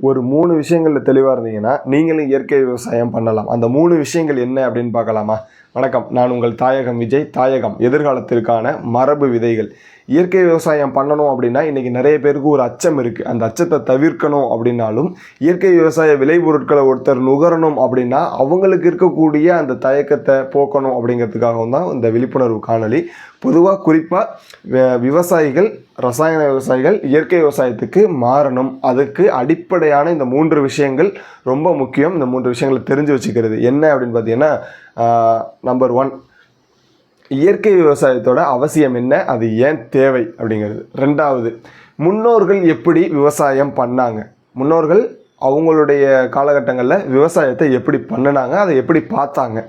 ஒரு மூணு விஷயங்களில் தெளிவாக இருந்தீங்கன்னா நீங்களும் இயற்கை விவசாயம் பண்ணலாம். அந்த மூணு விஷயங்கள் என்ன அப்படின்னு பார்க்கலாமா? வணக்கம். நான் உங்கள் தாயகம் விஜய். தாயகம் எதிர்காலத்திற்கான மரபு விதைகள். இயற்கை விவசாயம் பண்ணணும் அப்படின்னா இன்றைக்கி நிறைய பேருக்கு ஒரு அச்சம் இருக்குது அந்த அச்சத்தை தவிர்க்கணும் அப்படின்னாலும் இயற்கை விவசாய விளைபொருட்களை ஒருத்தர் நுகரணும் அப்படின்னா அவங்களுக்கு இருக்கக்கூடிய அந்த தயக்கத்தை போக்கணும் அப்படிங்கிறதுக்காகவும் தான் இந்த விழிப்புணர்வு காணொலி பொதுவாக குறிப்பாக விவசாயிகள் ரசாயன விவசாயிகள் இயற்கை விவசாயத்துக்கு மாறணும். அதுக்கு அடிப்படையான இந்த மூன்று விஷயங்கள் ரொம்ப முக்கியம். இந்த மூன்று விஷயங்களை தெரிஞ்சு வச்சுக்கிறது. என்ன அப்படின்னு பார்த்தீங்கன்னா நம்பர் ஒன் இயற்கை விவசாயத்தோட அவசியம் என்ன? அது ஏன் தேவை அப்படிங்கிறது. ரெண்டாவது முன்னோர்கள் எப்படி விவசாயம் பண்ணாங்க? முன்னோர்கள் அவங்களுடைய காலகட்டங்களில் விவசாயத்தை எப்படி பண்ணினாங்க? அதை எப்படி பார்த்தாங்க?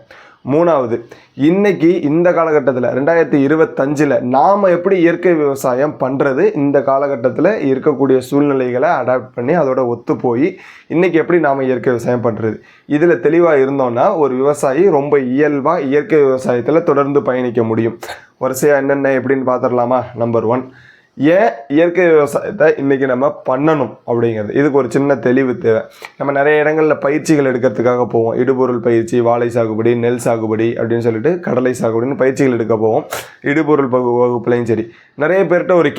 மூணாவது இன்னைக்கு இந்த காலகட்டத்தில் ரெண்டாயிரத்தி இருபத்தஞ்சில் நாம் எப்படி இயற்கை விவசாயம் பண்ணுறது இந்த காலகட்டத்தில் இருக்கக்கூடிய சூழ்நிலைகளை அடாப்ட் பண்ணி அதோட ஒத்து போய் இன்றைக்கி எப்படி நாம் இயற்கை விவசாயம் பண்ணுறது இதில் தெளிவாக இருந்தோன்னா ஒரு விவசாயி ரொம்ப இயல்பாக இயற்கை விவசாயத்தில் தொடர்ந்து பயணிக்க முடியும். வரிசையாக என்னென்ன எப்படின்னு பார்த்துடலாமா? நம்பர் ஒன் ஏன் இயற்கை விவசாயத்தை இன்றைக்கி நம்ம பண்ணணும் அப்படிங்கிறது? இதுக்கு ஒரு சின்ன தெளிவு தேவை. நம்ம நிறைய இடங்களில் பயிற்சிகள் எடுக்கிறதுக்காக போவோம். இடுபொருள் பயிற்சி வாழை சாகுபடி நெல் சாகுபடி அப்படின்னு சொல்லிட்டு கடலை சாகுபடின்னு பயிற்சிகள் எடுக்க போவோம். இடுபொருள் வகுப்புலையும் சரி. நிறைய பேர்கிட்ட ஒரு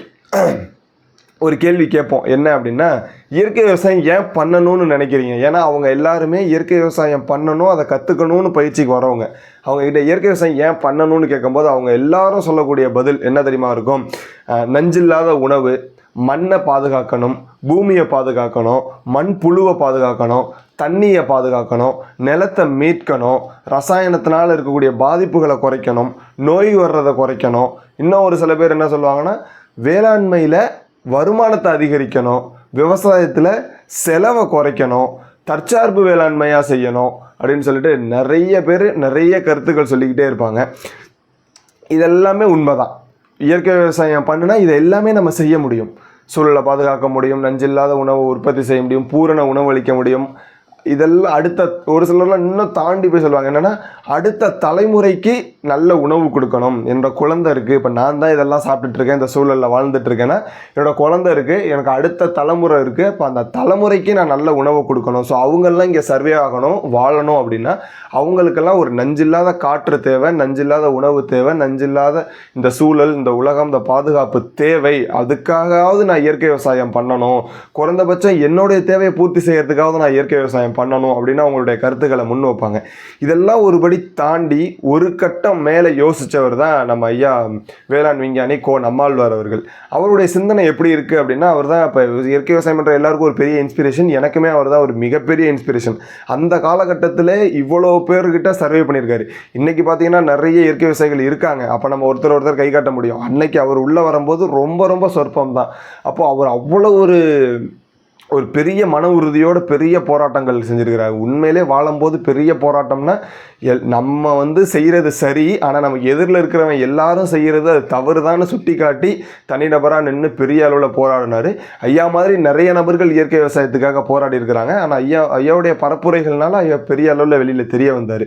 ஒரு கேள்வி கேட்போம். என்ன அப்படின்னா இயற்கை விவசாயம் ஏன் பண்ணணும்னு நினைக்கிறீங்க? ஏன்னா அவங்க எல்லாருமே இயற்கை விவசாயம் பண்ணணும் அதை கற்றுக்கணும்னு பயிற்சிக்கு வரவங்க. அவங்க கிட்ட இயற்கை விவசாயம் ஏன் பண்ணணும்னு கேட்கும்போது அவங்க எல்லாரும் சொல்லக்கூடிய பதில் என்ன தெரியுமா இருக்கும்? நஞ்சில்லாத உணவு மண்ணை பாதுகாக்கணும் பூமியை பாதுகாக்கணும் மண் புழுவை பாதுகாக்கணும் தண்ணியை பாதுகாக்கணும் நிலத்தை மீட்கணும் ரசாயனத்தினால் இருக்கக்கூடிய பாதிப்புகளை குறைக்கணும் நோய் வர்றதை குறைக்கணும். இன்னும் ஒரு சில பேர் என்ன சொல்லுவாங்கன்னா வேளாண்மையில் வருமானத்தை அதிகரிக்கணும் விவசாயத்தில் செலவை குறைக்கணும் தற்சார்பு வேளாண்மையாக செய்யணும் அப்படின்னு சொல்லிட்டு நிறைய பேர் நிறைய கருத்துக்கள் சொல்லிக்கிட்டே இருப்பாங்க. இதெல்லாமே உண்மைதான். இயற்கை விவசாயம் பண்ணுனா இதை எல்லாமே நம்ம செய்ய முடியும். சூழலை பாதுகாக்க முடியும் நஞ்சில்லாத உணவை உற்பத்தி செய்ய முடியும் பூரண உணவு அளிக்க முடியும் இதெல்லாம் அடுத்த ஒரு சிலர்லாம் இன்னும் தாண்டி போய் சொல்லுவாங்க. என்னென்னா அடுத்த தலைமுறைக்கு நல்ல உணவு கொடுக்கணும். என்னோட குழந்தை இருக்குது இப்போ நான் தான் இதெல்லாம் சாப்பிட்டுட்ருக்கேன் இந்த சூழலில் வாழ்ந்துட்டு இருக்கேன்னா குழந்தை இருக்குது எனக்கு அடுத்த தலைமுறை இருக்குது இப்போ அந்த தலைமுறைக்கு நான் நல்ல உணவு கொடுக்கணும். ஸோ அவங்கெல்லாம் இங்கே சர்வே ஆகணும் வாழணும் அப்படின்னா அவங்களுக்கெல்லாம் ஒரு நஞ்சில்லாத காற்று தேவை நஞ்சில்லாத உணவு தேவை நஞ்சில்லாத இந்த சூழல் இந்த உலகம் இந்த பாதுகாப்பு தேவை. அதுக்காகவாவது நான் இயற்கை விவசாயம் பண்ணணும். குறைந்தபட்சம் என்னுடைய தேவையை பூர்த்தி செய்கிறதுக்காவது நான் இயற்கை விவசாயம் பண்ணணும் அப்படின்னு அவங்களுடைய கருத்துக்களை முன் வைப்பாங்க. இதெல்லாம் ஒருபடி தாண்டி ஒரு கட்டம் மேலே யோசித்தவர் தான் நம்ம ஐயா வேளாண் விஞ்ஞானி கோ நம்மாழ்வார் அவர்கள். அவருடைய சிந்தனை எப்படி இருக்குது அப்படின்னா அவர் தான் இப்போ இயற்கை விவசாயம் பண்ணுற எல்லாருக்கும் ஒரு பெரிய இன்ஸ்பிரேஷன் எனக்குமே அவர் தான் ஒரு மிகப்பெரிய இன்ஸ்பிரேஷன் அந்த காலகட்டத்தில் இவ்வளோ பேர்கிட்ட சர்வே பண்ணியிருக்காரு. இன்றைக்கி பார்த்தீங்கன்னா நிறைய இயற்கை விவசாயிகள் இருக்காங்க. அப்போ நம்ம ஒருத்தர் ஒருத்தர் கை காட்ட முடியும். அன்னைக்கு அவர் உள்ளே வரும்போது ரொம்ப ரொம்ப சொற்பம் தான் அப்போ அவர் அவ்வளோ ஒரு ஒரு பெரிய மன உறுதியோடு பெரிய போராட்டங்கள் செஞ்சுருக்கிறாங்க. உண்மையிலே வாழும்போது பெரிய போராட்டம்னா எல் நம்ம வந்து செய்கிறது சரி ஆனால் நமக்கு எதிரில் இருக்கிறவன் எல்லாரும் செய்கிறது அது தவறுதான்னு சுட்டி காட்டி தனிநபராக நின்று பெரிய அளவில் போராடினார். ஐயா மாதிரி நிறைய நபர்கள் இயற்கை விவசாயத்துக்காக போராடி இருக்கிறாங்க. ஆனால் ஐயா ஐயாவுடைய பரப்புரைகள்னால ஐயா பெரிய அளவில் வெளியில் தெரிய வந்தார்.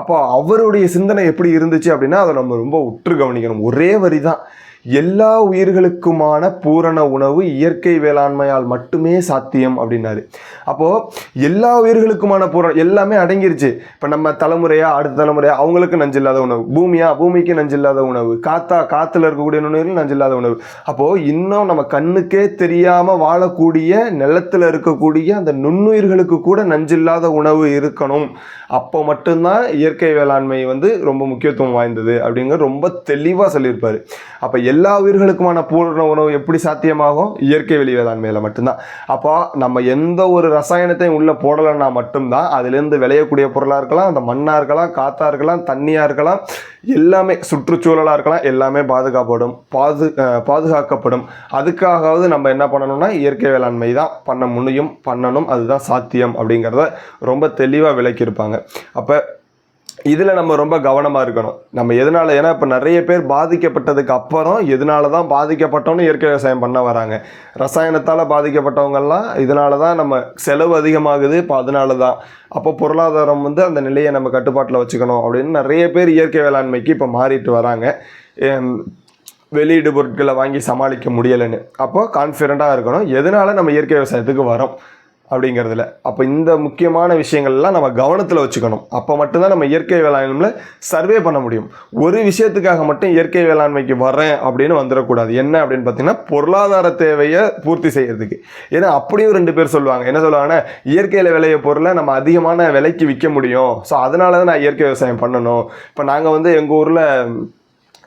அப்போ அவருடைய சிந்தனை எப்படி இருந்துச்சு அப்படின்னா அதை நம்ம ரொம்ப உற்று கவனிக்கணும். ஒரே வரி தான் எல்லா உயிர்களுக்குமான பூரண உணவு இயற்கை வேளாண்மையால் மட்டுமே சாத்தியம் அப்படின்னாரு. அப்போது எல்லா உயிர்களுக்குமான பூரண எல்லாமே அடங்கிருச்சு. இப்போ நம்ம தலைமுறையா அடுத்த தலைமுறையா அவங்களுக்கு நஞ்சில்லாத உணவு. பூமியா பூமிக்கு நஞ்சில்லாத உணவு. காத்தா காற்றுல இருக்கக்கூடிய நுண்ணுயிர்கள் நஞ்சில்லாத உணவு. அப்போது இன்னும் நம்ம கண்ணுக்கே தெரியாமல் வாழக்கூடிய நிலத்தில் இருக்கக்கூடிய அந்த நுண்ணுயிர்களுக்கு கூட நஞ்சில்லாத உணவு இருக்கணும். அப்போ மட்டும்தான் இயற்கை வேளாண்மை வந்து ரொம்ப முக்கியத்துவம் வாய்ந்தது அப்படிங்கிற ரொம்ப தெளிவாக சொல்லியிருப்பார். அப்போ எல்லா உயிர்களுக்குமான பூரண உணவு எப்படி சாத்தியமாகும்? இயற்கை வெளி வேளாண்மையில் மட்டும்தான். அப்போ நம்ம எந்த ஒரு ரசாயனத்தையும் உள்ளே போடலைன்னா மட்டும்தான் அதுலேருந்து விளையக்கூடிய பொருளாக இருக்கலாம் அந்த மண்ணாக இருக்கலாம் காற்றாக இருக்கலாம் தண்ணியாக இருக்கலாம் எல்லாமே சுற்றுச்சூழலாக இருக்கலாம் எல்லாமே பாதுகாப்படும் பாது பாதுகாக்கப்படும். அதுக்காகவது நம்ம என்ன பண்ணணும்னா இயற்கை வேளாண்மை தான் பண்ண முடியும் பண்ணணும் அதுதான் சாத்தியம் அப்படிங்கிறத ரொம்ப தெளிவாக விளக்கியிருப்பாங்க. அப்போ இதில் நம்ம ரொம்ப கவனமாக இருக்கணும். நம்ம எதனால ஏன்னா இப்போ நிறைய பேர் பாதிக்கப்பட்டதுக்கு அப்புறம் எதனால தான் பாதிக்கப்பட்டோன்னு இயற்கை விவசாயம் பண்ண வராங்க. ரசாயனத்தால் பாதிக்கப்பட்டவங்கெல்லாம் இதனால தான் நம்ம செலவு அதிகமாகுது இப்போ அதனால தான் அப்போ பொருளாதாரம் வந்து அந்த நிலையை நம்ம கட்டுப்பாட்டில் வச்சுக்கணும் அப்படின்னு நிறைய பேர் இயற்கை வேளாண்மைக்கு இப்போ மாறிட்டு வராங்க. வெளியீடு பொருட்களை வாங்கி சமாளிக்க முடியலைன்னு. அப்போ கான்ஃபிடண்ட்டாக இருக்கணும். எதனால நம்ம இயற்கை விவசாயத்துக்கு வரோம்? அப்படிங்கிறதுல. அப்போ இந்த முக்கியமான விஷயங்கள்லாம் நம்ம கவனத்தில் வச்சுக்கணும். அப்போ மட்டும்தான் நம்ம இயற்கை வேளாண்மையில் சர்வே பண்ண முடியும். ஒரு விஷயத்துக்காக மட்டும் இயற்கை வேளாண்மைக்கு வரேன் அப்படின்னு வந்துடக்கூடாது. என்ன அப்படின்னு பார்த்தீங்கன்னா பொருளாதார தேவையை பூர்த்தி செய்கிறதுக்கு ஏன்னா அப்படியும் ரெண்டு பேர் சொல்லுவாங்க. என்ன சொல்லுவாங்கன்னா இயற்கையில் விளைய பொருளை நம்ம அதிகமான விலைக்கு விற்க முடியும். ஸோ அதனால தான் நான் இயற்கை விவசாயம் பண்ணணும். இப்போ நாங்கள் வந்து எங்கள் ஊரில்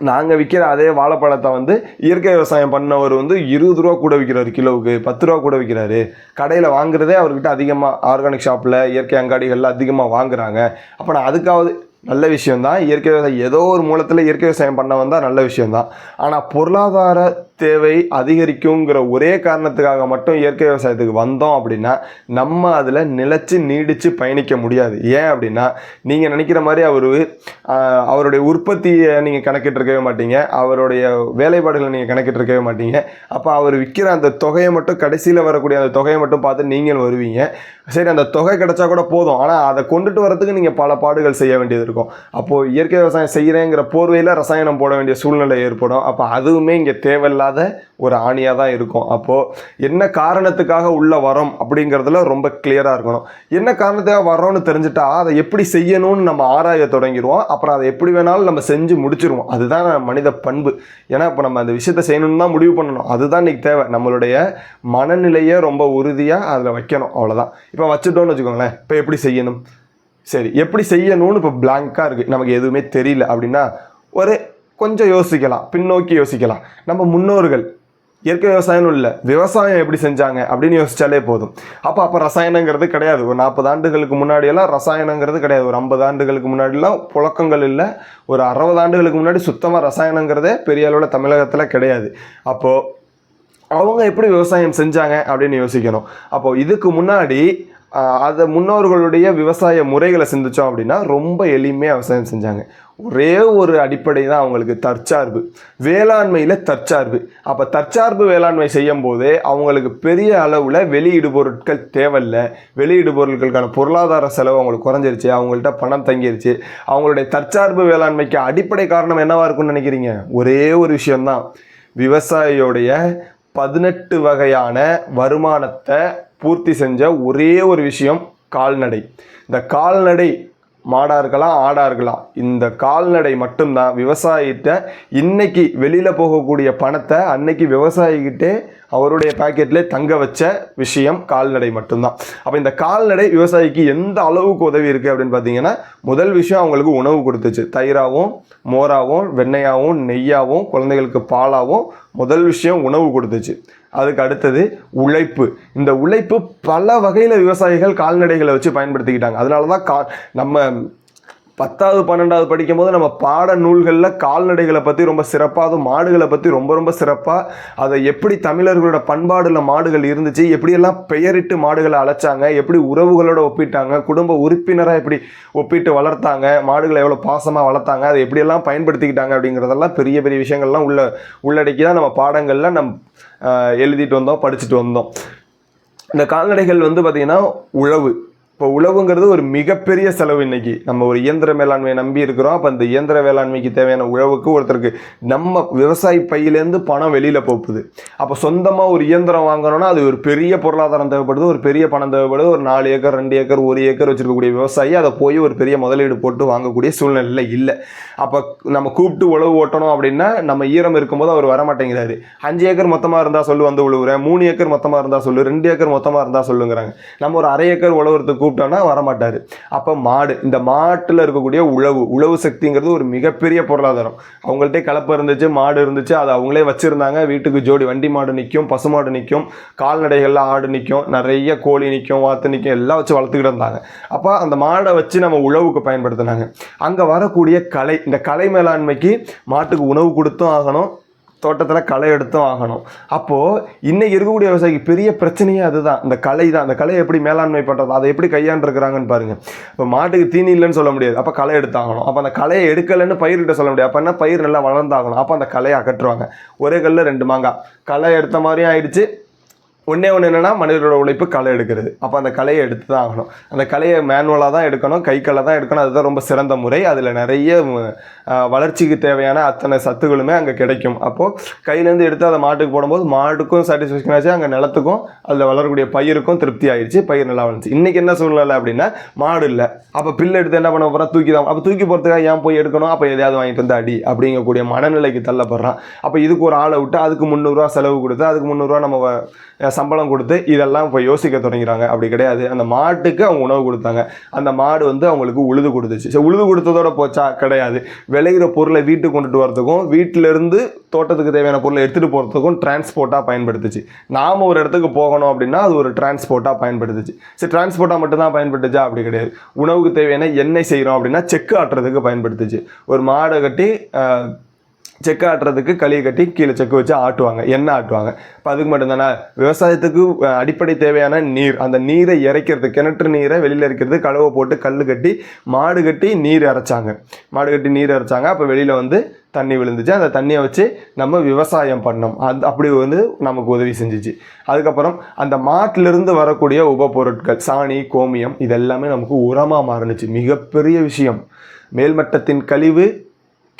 நாங்கள் விற்கிற அதே வாழைப்பழத்தை வந்து இயற்கை விவசாயம் பண்ணவர் வந்து இருபது ரூபா கூட விற்கிறாரு கிலோவுக்கு பத்து ரூபா கூட விற்கிறாரு கடையில் வாங்குறதே அவர்கிட்ட அதிகமாக ஆர்கானிக் ஷாப்பில் இயற்கை அங்காடிகளில் அதிகமாக வாங்குறாங்க. அப்போ நான் அதுக்காவது நல்ல விஷயம்தான். இயற்கை விவசாயம் ஏதோ ஒரு மூலத்தில் இயற்கை விவசாயம் பண்ண வந்தால் நல்ல விஷயம்தான். ஆனால் பொருளாதார தேவை அதிகரிக்குங்கிற ஒரே காரணத்துக்காக மட்டும் இயற்கை விவசாயத்துக்கு வந்தோம் அப்படின்னா நம்ம அதில் நிலச்சி நீடித்து பயணிக்க முடியாது. ஏன் அப்படின்னா நீங்கள் நினைக்கிற மாதிரி அவர் அவருடைய உற்பத்தியை நீங்கள் கணக்கிட்டு இருக்கவே மாட்டீங்க. அவருடைய வேலைப்பாடுகளை நீங்கள் கணக்கிட்டு இருக்கவே மாட்டீங்க. அப்போ அவர் விற்கிற அந்த தொகையை மட்டும் கடைசியில் வரக்கூடிய அந்த தொகையை மட்டும் பார்த்து நீங்கள் வருவீங்க. சரி அந்த தொகை கிடைச்சா கூட போதும். ஆனால் அதை கொண்டுட்டு வரதுக்கு நீங்கள் பல பாடுகள் செய்ய வேண்டியது இருக்கும். அப்போது இயற்கை விவசாயம் செய்கிறேங்கிற போர்வையில் ரசாயனம் போட வேண்டிய சூழ்நிலை ஏற்படும். அப்போ அதுவுமே இங்கே தேவையில்லாத ஒரு ஆணியாக தான் இருக்கும். அப்போது என்ன காரணத்துக்காக உள்ளே வரோம் அப்படிங்கிறதுல ரொம்ப கிளியராக இருக்கணும். என்ன காரணத்துக்காக வரோம்னு தெரிஞ்சுட்டா அதை எப்படி செய்யணும்னு நம்ம ஆராய தொடங்கிடுவோம். அப்புறம் அதை எப்படி வேணாலும் நம்ம செஞ்சு முடிச்சிருவோம். அதுதான் மனித பண்பு. ஏன்னா இப்போ நம்ம அந்த விஷயத்தை செய்யணும்னு தான் முடிவு பண்ணணும். அதுதான் இன்னைக்கு தேவை. நம்மளுடைய மனநிலையை ரொம்ப உறுதியாக அதில் வைக்கணும். அவ்வளோதான் இப்போ வச்சுட்டோம்னு வச்சுக்கோங்களேன். இப்போ எப்படி செய்யணும்? சரி எப்படி செய்யணும்னு இப்போ பிளாங்காக இருக்குது நமக்கு எதுவுமே தெரியல அப்படின்னா ஒரு கொஞ்சம் யோசிக்கலாம் பின்னோக்கி யோசிக்கலாம். நம்ம முன்னோர்கள் இயற்கை விவசாயம்னு இல்லை விவசாயம் எப்படி செஞ்சாங்க அப்படின்னு யோசிச்சாலே போதும். அப்போ அப்போ ரசாயனங்கிறது கிடையாது. ஒரு நாற்பது ஆண்டுகளுக்கு முன்னாடியெல்லாம் ரசாயனங்கிறது கிடையாது. ஒரு ஐம்பது ஆண்டுகளுக்கு முன்னாடிலாம் புழக்கங்கள் இல்லை. ஒரு அறுபது ஆண்டுகளுக்கு முன்னாடி சுத்தமாக ரசாயனங்கிறதே பெரிய அளவில் தமிழகத்தில் கிடையாது. அப்போது அவங்க எப்படி விவசாயம் செஞ்சாங்க அப்படின்னு யோசிக்கணும். அப்போது இதுக்கு முன்னாடி அதை முன்னோர்களுடைய விவசாய முறைகளை சிந்திச்சோம் அப்படின்னா ரொம்ப எளிமையாக விவசாயம் செஞ்சாங்க. ஒரே ஒரு அடிப்படை தான் அவங்களுக்கு தற்சார்பு. வேளாண்மையில் தற்சார்பு. அப்போ தற்சார்பு வேளாண்மை செய்யும் போதே அவங்களுக்கு பெரிய அளவில் வெளியீடு பொருட்கள் தேவையில்ல. வெளியீடு பொருட்களுக்கான பொருளாதார செலவு அவங்களுக்கு குறைஞ்சிருச்சு. அவங்கள்ட்ட பணம் தங்கிருச்சு. அவங்களுடைய தற்சார்பு வேளாண்மைக்கு அடிப்படை காரணம் என்னவாக இருக்கும்னு நினைக்கிறீங்க? ஒரே ஒரு விஷயம்தான். விவசாயியோடைய பதினெட்டு வகையான வருமானத்தை பூர்த்தி செஞ்ச ஒரே ஒரு விஷயம் கால்நடை. இந்த கால்நடை மாடாக இருக்கலாம் ஆடா இருக்கலாம் இந்த கால்நடை மட்டும்தான். விவசாயிகிட்ட இன்னைக்கு வெளியில் போகக்கூடிய பணத்தை அன்னைக்கு விவசாயிகிட்டே அவருடைய பாக்கெட்லேயே தங்க வச்ச விஷயம் கால்நடை மட்டும்தான். அப்போ இந்த கால்நடை விவசாயிக்கு எந்த அளவுக்கு உதவி இருக்குது அப்படின்னு பார்த்தீங்கன்னா முதல் விஷயம் அவங்களுக்கு உணவு கொடுத்துச்சு. தயிராகவும் மோராகவும் வெண்ணையாகவும் நெய்யாகவும் குழந்தைகளுக்கு பாலாகவும் முதல் விஷயம் உணவு கொடுத்துச்சு. அதுக்கு அடுத்தது உழைப்பு. இந்த உழைப்பு பல வகையில் விவசாயிகள் கால்நடைகளை வச்சு பயன்படுத்திக்கிட்டாங்க. அதனால தான் கா நம்ம பத்தாவது பன்னெண்டாவது படிக்கும்போது நம்ம பாட நூல்களில் கால்நடைகளை பற்றி ரொம்ப சிறப்பாக அதுவும் மாடுகளை பற்றி ரொம்ப ரொம்ப சிறப்பாக அதை எப்படி தமிழர்களோட பண்பாடில் மாடுகள் இருந்துச்சு எப்படியெல்லாம் பெயரிட்டு மாடுகளை அழைச்சாங்க எப்படி உறவுகளோட ஒப்பிட்டாங்க குடும்ப உறுப்பினராக எப்படி ஒப்பிட்டு வளர்த்தாங்க மாடுகளை எவ்வளோ பாசமாக வளர்த்தாங்க அதை எப்படியெல்லாம் பயன்படுத்திக்கிட்டாங்க அப்படிங்கிறதெல்லாம் பெரிய பெரிய விஷயங்கள்லாம் உள்ள உள்ளடக்கி தான் நம்ம பாடங்களில் நம் எழுதிட்டு வந்தோம் படிச்சுட்டு வந்தோம். இந்த கால்நடைகள் வந்து பார்த்திங்கன்னா உழவு. இப்போ உழவுங்கிறது ஒரு மிகப்பெரிய செலவு இன்னைக்கு. நம்ம ஒரு இயந்திர மேலாண்மையை நம்பி இருக்கிறோம். அப்போ அந்த இயந்திர வேளாண்மைக்கு தேவையான உழவுக்கு ஒருத்தருக்கு நம்ம விவசாயி பையிலேருந்து பணம் வெளியில் போகுது. அப்போ சொந்தமாக ஒரு இயந்திரம் வாங்கணும்னா அது ஒரு பெரிய பொருளாதாரம் தேவைப்படுது. ஒரு பெரிய பணம் தேவைப்படுது. ஒரு நாலு ஏக்கர் ரெண்டு ஏக்கர் ஒரு ஏக்கர் வச்சிருக்கக்கூடிய விவசாயி அதை போய் ஒரு பெரிய முதலீடு போட்டு வாங்கக்கூடிய சூழ்நிலை இல்லை. அப்போ நம்ம கூப்பிட்டு உழவு ஓட்டணும் அப்படின்னா நம்ம ஈரம் இருக்கும்போது அவர் வரமாட்டேங்கிறாரு. அஞ்சு ஏக்கர் மொத்தமாக இருந்தால் சொல்லு வந்து உழுவுறேன் மூணு ஏக்கர் மொத்தமாக இருந்தால் சொல்லு ரெண்டு ஏக்கர் மொத்தமாக இருந்தால் சொல்லுங்கிறாங்க. நம்ம ஒரு அரை ஏக்கர் உழவுறதுக்கு கூப்பிட்டோம்னா வரமாட்டார். அப்போ மாடு இந்த மாட்டில் இருக்கக்கூடிய உழவு உழவு சக்திங்கிறது ஒரு மிகப்பெரிய பொருளாதாரம். அவங்கள்ட்ட கலப்பை இருந்துச்சு மாடு இருந்துச்சு அதை அவங்களே வச்சுருந்தாங்க. வீட்டுக்கு ஜோடி வண்டி மாடு நிற்கும் பசு மாடு நிற்கும் கால்நடைகளில் ஆடு நிற்கும் நிறைய கோழி நிற்கும் வாத்து நிற்கும் எல்லாம் வச்சு வளர்த்துக்கிட்டு இருந்தாங்க. அப்போ அந்த மாடை வச்சு நம்ம உழவுக்கு பயன்படுத்தினாங்க. அங்கே வரக்கூடிய கலை இந்த கலை மேலாண்மைக்கு மாட்டுக்கு உணவு கொடுத்தும் ஆகணும் தோட்டத்தில் களை எடுத்தும் ஆகணும். அப்போது இன்னைக்கு இருக்கக்கூடிய விவசாயிக்கு பெரிய பிரச்சனையே அதுதான். இந்த கலை தான். அந்த கலையை எப்படி மேலாண்மை பண்ணுறது அதை எப்படி கையாண்டுருக்கிறாங்கன்னு பாருங்கள் இப்போ மாட்டுக்கு தீனி இல்லைன்னு சொல்ல முடியாது. அப்போ களை எடுத்தாகணும். அப்போ அந்த களையை எடுக்கலைன்னு பயிர்கிட்ட சொல்ல முடியாது. அப்போ என்ன பயிர் நல்லா வளர்ந்தாகணும்? அப்போ அந்த களையை அகற்றுவாங்க. ஒரே கல்லில் ரெண்டு மாங்காய். களை எடுத்த மாதிரியும் ஆயிடுச்சு. ஒன்றே ஒன்று என்னென்னா மனிதர்களோட உழைப்பு களை எடுக்கிறது. அப்போ அந்த கலையை எடுத்து தான் ஆகணும். அந்த கலையை மேனுவலாக தான் எடுக்கணும். கை களை தான் எடுக்கணும். அதுதான் ரொம்ப சிறந்த முறை. அதில் நிறைய வளர்ச்சிக்கு தேவையான அத்தனை சத்துக்களுமே அங்கே கிடைக்கும். அப்போது கையிலேருந்து எடுத்து அதை மாட்டுக்கு போடும்போது மாட்டுக்கும் சாட்டிஸ்ஃபேக்ஷன் ஆச்சு. அங்கே நிலத்துக்கும் அதில் வளரக்கூடிய பயிருக்கும் திருப்தி ஆயிடுச்சு பயிர் நல்லா வளர்ந்துச்சு. இன்றைக்கி என்ன சூழ்நிலை அப்படின்னா மாடு இல்லை. அப்போ பில்லு எடுத்து என்ன பண்ண போகிறோம் தூக்கி தான். அப்போ தூக்கி போகிறதுக்காக ஏன் போய் எடுக்கணும்? அப்போ எதையாவது வாங்கிட்டு வந்து அடி அப்படிங்கக்கூடிய மனநிலைக்கு தள்ளப்படுறான். அப்போ இதுக்கு ஒரு ஆளை விட்டு அதுக்கு முந்நூறுரூவா செலவு கொடுத்து அதுக்கு முந்நூறுரூவா நம்ம சம்பளம் கொடுத்து இதெல்லாம் இப்போ யோசிக்க தொடங்கிறாங்க அப்படி கிடையாது. அந்த மாட்டுக்கு அவங்க உணவு கொடுத்தாங்க. அந்த மாடு வந்து அவங்களுக்கு உழுது கொடுத்துச்சு. சரி உழுது கொடுத்ததோட போச்சா? கிடையாது. விளையிற பொருளை வீட்டுக்கு கொண்டுட்டு வரதுக்கும் வீட்டிலேருந்து தோட்டத்துக்கு தேவையான பொருளை எடுத்துகிட்டு போகிறதுக்கும் டிரான்ஸ்போர்ட்டாக பயன்படுத்துச்சு. நாம் ஒரு இடத்துக்கு போகணும் அப்படின்னா அது ஒரு டிரான்ஸ்போர்ட்டாக பயன்படுத்துச்சு. சரி டிரான்ஸ்போர்ட்டாக மட்டும்தான் பயன்படுத்துச்சா? அப்படி கிடையாது. உணவுக்கு தேவையான எண்ணெய் செய்கிறோம் அப்படின்னா செக்கு ஆட்டுறதுக்கு பயன்படுத்துச்சு. ஒரு மாடை கட்டி அஹ், செக்கு ஆட்டுறதுக்கு களியை கட்டி கீழே செக்கு வச்சு ஆட்டுவாங்க. எண்ணெய் ஆட்டுவாங்க? இப்போ அதுக்கு மட்டும்தானே? விவசாயத்துக்கு அடிப்படை தேவையான நீர். அந்த நீரை இறைக்கிறது கிணற்று நீரை வெளியில் இருக்கிறது கழுவை போட்டு கல் கட்டி மாடு கட்டி நீர் இறைச்சாங்க. மாடு கட்டி நீர் இறைச்சாங்க. அப்போ வெளியில் வந்து தண்ணி விழுந்துச்சு. அந்த தண்ணியை வச்சு நம்ம விவசாயம் பண்ணோம் அது அப்படி வந்து நமக்கு உதவி செஞ்சிச்சு. அதுக்கப்புறம் அந்த மாட்டிலிருந்து வரக்கூடிய உபப்பொருட்கள் சாணி கோமியம் இதெல்லாமே நமக்கு உரமாக மாறினுச்சு. மிகப்பெரிய விஷயம். மேல்மட்டத்தின் கழிவு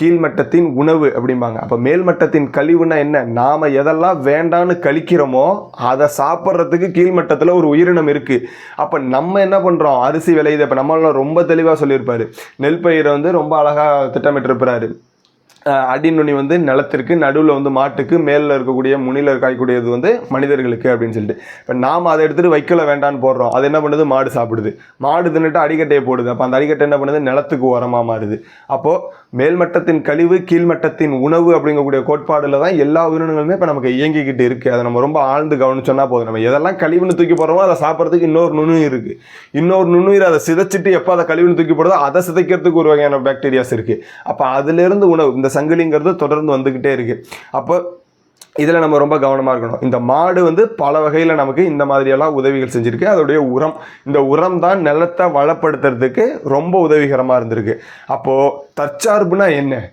கீழ்மட்டத்தின் உணவு அப்படிம்பாங்க. அப்போ மேல்மட்டத்தின் கழிவுனா என்ன? நாம் எதெல்லாம் வேண்டான்னு கழிக்கிறோமோ அதை சாப்பிட்றதுக்கு கீழ்மட்டத்தில் ஒரு உயிரினம் இருக்குது அப்போ நம்ம என்ன பண்ணுறோம் அரிசி விளையுது. இப்போ நம்மளால ரொம்ப தெளிவாக சொல்லியிருப்பார். நெல் பயிரை வந்து ரொம்ப அழகாக திட்டமிட்டிருப்பாரு. அடிநுனி வந்து நிலத்திற்கு நடுவில் வந்து மாட்டுக்கு மேலில் இருக்கக்கூடிய முனியில் காய்க்கூடியது வந்து மனிதர்களுக்கு அப்படின்னு சொல்லிட்டு. இப்போ நாம் அதை எடுத்துகிட்டு வைக்கல வேண்டான்னு போடுறோம். அது என்ன பண்ணுது? மாடு சாப்பிடுது. மாடு தின்னுட்டு அடிக்கட்டையை போடுது. அப்போ அந்த அடிக்கட்டை என்ன பண்ணுது? நிலத்துக்கு உரமாக மாறுது. அப்போது மேல்மட்டத்தின் கழிவு கீழ்மட்டத்தின் உணவு அப்படிங்கக்கூடிய கோட்பாடில் தான் எல்லா உயிரினங்களுமே இப்போ நமக்கு இயங்கிக்கிட்டு இருக்குது அதை நம்ம ரொம்ப ஆழ்ந்து கவனிச்சோன்னா போதும். நம்ம எதெல்லாம் கழிவுன்னு தூக்கி போடுறோமோ அதை சாப்பிட்றதுக்கு இன்னொரு நுண்ணுயிர் இருக்குது இன்னொரு நுண்ணுயிர் அதை சிதைச்சிட்டு எப்போ அதை கழிவுன்னு தூக்கி போடுறதோ அதை சிதைக்கிறதுக்கு ஒரு வகையான பாக்டீரியாஸ் இருக்குது அப்போ அதுலேருந்து உணவு இந்த சங்கிலிங்கிறது தொடர்ந்து வந்துக்கிட்டே இருக்குது அப்போ இதில் நம்ம ரொம்ப கவனமாக இருக்கணும். இந்த மாடு வந்து பல வகையில் நமக்கு இந்த மாதிரியெல்லாம் உதவிகள் செஞ்சுருக்கு. அதோடைய உரம் இந்த உரம் தான் நிலத்தை வளப்படுத்துறதுக்கு ரொம்ப உதவிகரமாக இருந்திருக்கு. அப்போது தற்சார்புனா என்ன?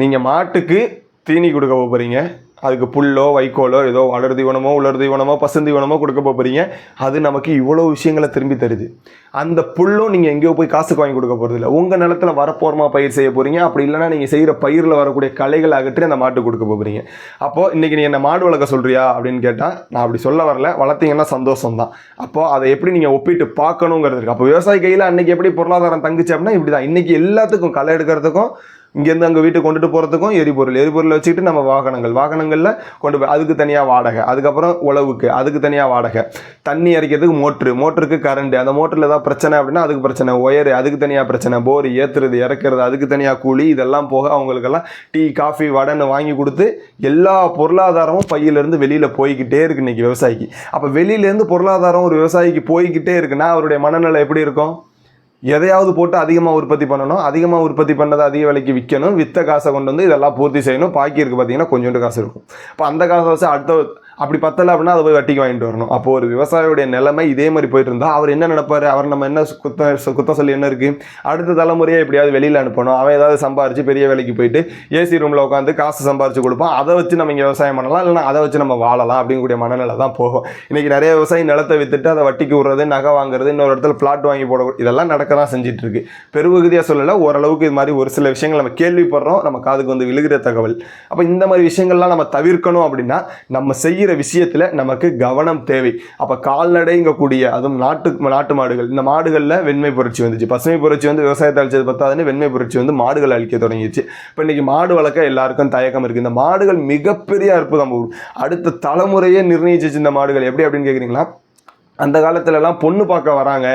நீங்கள் மாட்டுக்கு தீனி கொடுக்க போகிறீங்க அதுக்கு புல்லோ வைக்கோலோ ஏதோ வளர் தீவனமோ உலர் தீவனமோ பசுந்தீவனமோ கொடுக்க போகிறீங்க அது நமக்கு இவ்வளோ விஷயங்களை திரும்பி தருது. அந்த புல்லும் நீங்கள் எங்கேயோ போய் காசுக்கு வாங்கி கொடுக்க போகிறது இல்லை. உங்கள் நிலத்துல வரப்போரமாக பயிர் செய்ய போகிறீங்க அப்படி இல்லைன்னா நீங்கள் செய்கிற பயிரில் வரக்கூடிய கலைகளை அகற்றி அந்த மாட்டுக்கு கொடுக்க போகிறீங்க அப்போது இன்றைக்கி நீ என்ன மாடு வளர்க்க சொல்கிறியா அப்படின்னு கேட்டால் நான் அப்படி சொல்ல வரல. வளர்த்தீங்கன்னா சந்தோஷம் தான் அப்போது அதை எப்படி நீங்கள் ஒப்பிட்டு பார்க்கணுங்கிறது இருக்குது அப்போ விவசாய கையில் அன்றைக்கி எப்படி பொருளாதாரம் தங்குச்சு அப்படின்னா இப்படி தான் இன்றைக்கி எல்லாத்துக்கும் களை எடுக்கிறதுக்கும் இங்கேருந்து அங்கே வீட்டுக்கு கொண்டுட்டு போகிறதுக்கும் எரிபொருள். எரிபொருளை வச்சுக்கிட்டு நம்ம வாகனங்கள். வாகனங்களில் கொண்டு போய் அதுக்கு தனியாக வாடகை. அதுக்கப்புறம் உழவுக்கு அதுக்கு தனியாக வாடகை. தண்ணி இறைக்கிறதுக்கு மோட்ரு. மோட்டருக்கு கரண்ட் அந்த மோட்டரில் ஏதாவது பிரச்சனை அப்படின்னா அதுக்கு பிரச்சனை. ஒயரு அதுக்கு தனியாக பிரச்சனை. போர் ஏற்றுறது இறக்குறது அதுக்கு தனியாக கூலி இதெல்லாம் போக அவங்களுக்கெல்லாம் டீ காஃபி வடைன்னு வாங்கி கொடுத்து எல்லா பொருளாதாரமும் பையிலேருந்து வெளியில் போய்கிட்டே இருக்கு இன்னைக்கு விவசாயிக்கு. அப்போ வெளியிலேருந்து பொருளாதாரம் ஒரு விவசாயிக்கு போய்கிட்டே இருக்குன்னா அவருடைய மனநிலை எப்படி இருக்கும்? எதையாவது போட்டு அதிகமாக உற்பத்தி பண்ணணும். அதிகமாக உற்பத்தி பண்ணதை அதிக விலைக்கு விற்கணும். வித்த காசை கொண்டு வந்து இதெல்லாம் பூர்த்தி செய்யணும். பாக்கி இருக்கு பார்த்தீங்கன்னா கொஞ்சோண்டு காசு இருக்கும். இப்போ அந்த காசை வச்சு அடுத்த அப்படி பத்தலை அப்படின்னா அதை போய் வட்டிக்கு வாங்கிட்டு வரணும். அப்போ ஒரு விவசாயியுடைய நிலைமை இதே மாதிரி போயிட்டு இருந்தால் அவர் என்ன நினைப்பாரு? அவர் நம்ம என்ன குத்தம் குத்தம் சொல்லி என்ன இருக்குது அடுத்த தலைமுறையை எப்படியாவது வெளியில் அனுப்பணும். அவன் ஏதாவது சம்பாரிச்சு பெரிய வேலைக்கு போயிட்டு ஏசி ரூமில் உட்காந்து காசு சம்பாரிச்சு கொடுப்பான். அதை வச்சு நம்ம இங்கே விவசாயம் பண்ணலாம். இல்லைன்னா அதை வச்சு நம்ம வாழலாம் அப்படிங்கக்கூடிய மனநிலை தான் போகும். இன்னைக்கு நிறைய விவசாயி நிலத்தை வித்துட்டு அதை வட்டிக்கு விடுறது நகை வாங்குறது இன்னொரு இடத்துல பிளாட் வாங்கி போட இதெல்லாம் நடக்க தான் செஞ்சுட்டு இருக்கு. பெருபகுதியாக சொல்லலை ஓரளவுக்கு இது மாதிரி ஒரு சில விஷயங்கள் நம்ம கேள்விப்படுறோம். நம்ம காதுக்கு வந்து விழுகிற தகவல். அப்போ இந்த மாதிரி விஷயங்கள்லாம் நம்ம தவிர்க்கணும் அப்படின்னா நம்ம செய்ய செய்கிற விஷயத்தில் நமக்கு கவனம் தேவை. அப்போ கால்நடைங்கக்கூடிய அதுவும் நாட்டு நாட்டு மாடுகள் இந்த மாடுகளில் வெண்மை புரட்சி வந்துச்சு. பசுமை புரட்சி வந்து விவசாயத்தை அழிச்சது பத்தாதுன்னு வெண்மை புரட்சி வந்து மாடுகள் அழிக்க தொடங்கிடுச்சு. இப்போ இன்னைக்கு மாடு வளர்க்க எல்லாருக்கும் தயக்கம் இருக்குது இந்த மாடுகள் மிகப்பெரிய அற்புதம். அடுத்த தலைமுறையே நிர்ணயிச்சிச்சு இந்த மாடுகள். எப்படி அப்படின்னு கேட்குறீங்களா அந்த காலத்துலலாம் பொண்ணு பார்க்க வராங்க.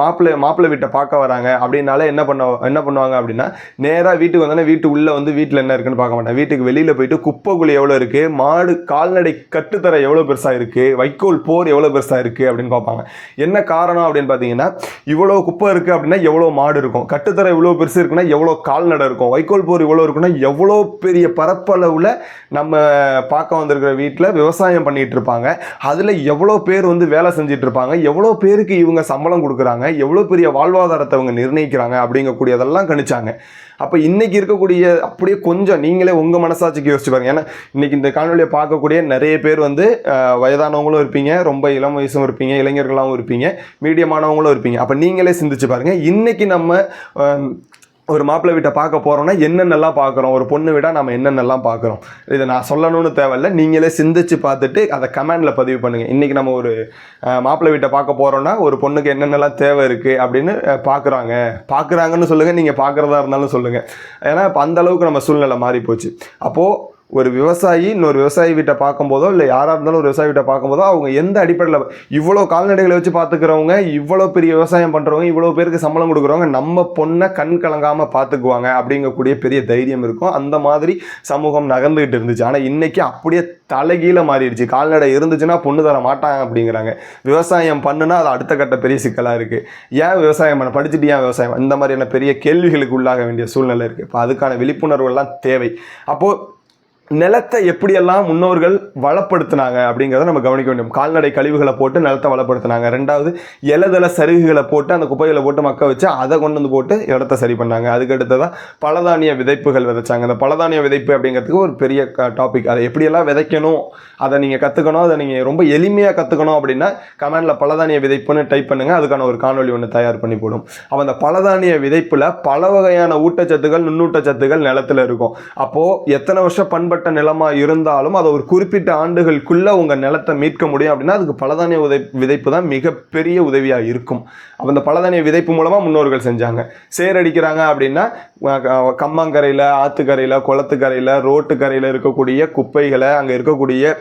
மாப்பிள்ளை மாப்பிள்ளை வீட்டை பார்க்க வராங்க. அப்படின்னால என்ன பண்ண என்ன பண்ணுவாங்க அப்படின்னா நேராக வீட்டுக்கு வந்தோடனே வீட்டு உள்ளே வந்து வீட்டில் என்ன இருக்குன்னு பார்க்க மாட்டாங்க. வீட்டுக்கு வெளியில் போயிட்டு குப்பைக்குழி எவ்வளோ இருக்குது மாடு கால்நடை கட்டுத்தர எவ்வளோ பெருசாக இருக்குது வைக்கோல் போர் எவ்வளோ பெருசாக இருக்குது அப்படின்னு பார்ப்பாங்க. என்ன காரணம் அப்படின்னு பார்த்தீங்கன்னா இவ்வளோ குப்பை இருக்குது அப்படின்னா எவ்வளோ மாடு இருக்கும். கட்டுத்தர இவ்வளோ பெருசு இருக்குன்னா எவ்வளோ கால்நடை இருக்கும். வைக்கோல் போர் இவ்வளோ இருக்குன்னா எவ்வளோ பெரிய பரப்பளவில் நம்ம பார்க்க வந்திருக்கிற வீட்டில் விவசாயம் பண்ணிகிட்டு இருப்பாங்க. அதில் எவ்வளோ பேர் வந்து வேலை செஞ்சுட்டு இருப்பாங்க எவ்வளோ பேருக்கு இவங்க சம்பளம் கொடுக்குறாங்க எவ்வளோ பெரிய வாழ்வாதாரத்தை அவங்க நிர்ணயிக்கிறாங்க அப்படிங்கக்கூடியதெல்லாம் கணிச்சாங்க. அப்போ இன்றைக்கி இருக்கக்கூடிய அப்படியே கொஞ்சம் நீங்களே உங்கள் மனசாட்சிக்கு யோசிச்சு பாருங்க. ஏன்னா இன்றைக்கி இந்த காணொலியை பார்க்கக்கூடிய நிறைய பேர் வந்து வயதானவங்களும் இருப்பீங்க ரொம்ப இளம் வயசும் இருப்பீங்க இளைஞர்களாகவும் இருப்பீங்க மீடியமானவங்களும் இருப்பீங்க. அப்போ நீங்களே சிந்திச்சு பாருங்கள் இன்றைக்கி நம்ம ஒரு மாப்பிள்ளை வீட்டை பார்க்க போகிறோம்னா என்னென்னலாம் பார்க்குறோம்? ஒரு பொண்ணு விட நம்ம என்னென்னலாம் பார்க்குறோம்? இதை நான் சொல்லணும்னு தேவையில்ல. நீங்களே சிந்திச்சு பார்த்துட்டு அதை கமெண்டில் பதிவு பண்ணுங்கள் இன்றைக்கி நம்ம ஒரு மாப்பிள்ளை வீட்டை பார்க்க போகிறோம்னா ஒரு பொண்ணுக்கு என்னென்னலாம் தேவை இருக்குது அப்படின்னு பார்க்குறாங்க. பார்க்குறாங்கன்னு சொல்லுங்கள் நீங்கள் பார்க்குறதா இருந்தாலும் சொல்லுங்கள் ஏன்னா இப்போ அந்தளவுக்கு நம்ம சூழ்நிலை மாறி போச்சு அப்போது ஒரு விவசாயி இன்னொரு விவசாயி வீட்டை பார்க்கும்போதோ இல்லை யாராக இருந்தாலும் ஒரு விவசாயி வீட்டை பார்க்கும்போதோ அவங்க எந்த அடிப்படையில் இவ்வளோ கால்நடைகளை வச்சு பார்த்துக்கிறவங்க இவ்வளோ பெரிய விவசாயம் பண்ணுறவங்க இவ்வளோ பேருக்கு சம்பளம் கொடுக்குறவங்க நம்ம பொண்ணை கண் கலங்காமல் பார்த்துக்குவாங்க அப்படிங்கக்கூடிய பெரிய தைரியம் இருக்கும். அந்த மாதிரி சமூகம் நகர்ந்துகிட்டு இருந்துச்சு. ஆனால் இன்றைக்கி அப்படியே தலைகீழ மாறிடுச்சு. கால்நடை இருந்துச்சுன்னா பொண்ணு தர மாட்டாங்க அப்படிங்கிறாங்க. விவசாயம் பண்ணுனா அது அடுத்த கட்ட பெரிய சிக்கலாக இருக்குது ஏன் விவசாயம் பண்ண படிச்சுட்டு ஏன் விவசாயம் இந்த மாதிரியான பெரிய கேள்விகளுக்கு உள்ளாக வேண்டிய சூழ்நிலை இருக்குது இப்போ அதுக்கான விழிப்புணர்வுலாம் தேவை. அப்போது நிலத்தை எப்படியெல்லாம் முன்னோர்கள் வளப்படுத்தினாங்க அப்படிங்கிறத நம்ம கவனிக்க வேண்டும். கால்நடை கழிவுகளை போட்டு நிலத்தை வளப்படுத்தினாங்க. ரெண்டாவது இலதள சருகுகளை போட்டு அந்த குப்பைகளை போட்டு மக்க வச்சு அதை கொண்டு வந்து போட்டு இடத்த சரி பண்ணாங்க. அதுக்கடுத்ததான் பலதானிய விதைப்புகள் விதைச்சாங்க. அந்த பலதானிய விதைப்பு அப்படிங்கிறதுக்கு ஒரு பெரிய டாபிக் அதை எப்படியெல்லாம் விதைக்கணும் அதை நீங்கள் கற்றுக்கணும் அதை நீங்கள் ரொம்ப எளிமையாக கற்றுக்கணும் அப்படின்னா கமெண்டில் பலதானிய விதைப்புன்னு டைப் பண்ணுங்கள் அதுக்கான ஒரு காணொளி ஒன்று தயார் பண்ணி போடும். அப்போ அந்த பலதானிய விதைப்பில் பல வகையான ஊட்டச்சத்துகள் நுண்ணூட்டச்சத்துகள் நிலத்துல இருக்கும். அப்போது எத்தனை வருஷம் பண்பட்டு நிலமா இருந்தாலும் அதை ஒரு குறிப்பிட்ட ஆண்டுகளுக்குள்ளே உங்கள் நிலத்தை மீட்க முடியும் அப்படின்னா அதுக்கு பலதானிய உதை விதைப்பு தான் மிகப்பெரிய உதவியாக இருக்கும். அப்போ இந்த பலதானிய விதைப்பு மூலமாக முன்னோர்கள் செஞ்சாங்க. சேரடிக்கிறாங்க அப்படின்னா கம்மாங்கரையில் கம்மங்கரையில் ஆற்றுக்கரையில் குளத்துக்கரையில் ரோட்டுக்கரையில் இருக்கக்கூடிய குப்பைகளை அங்கே இருக்கக்கூடிய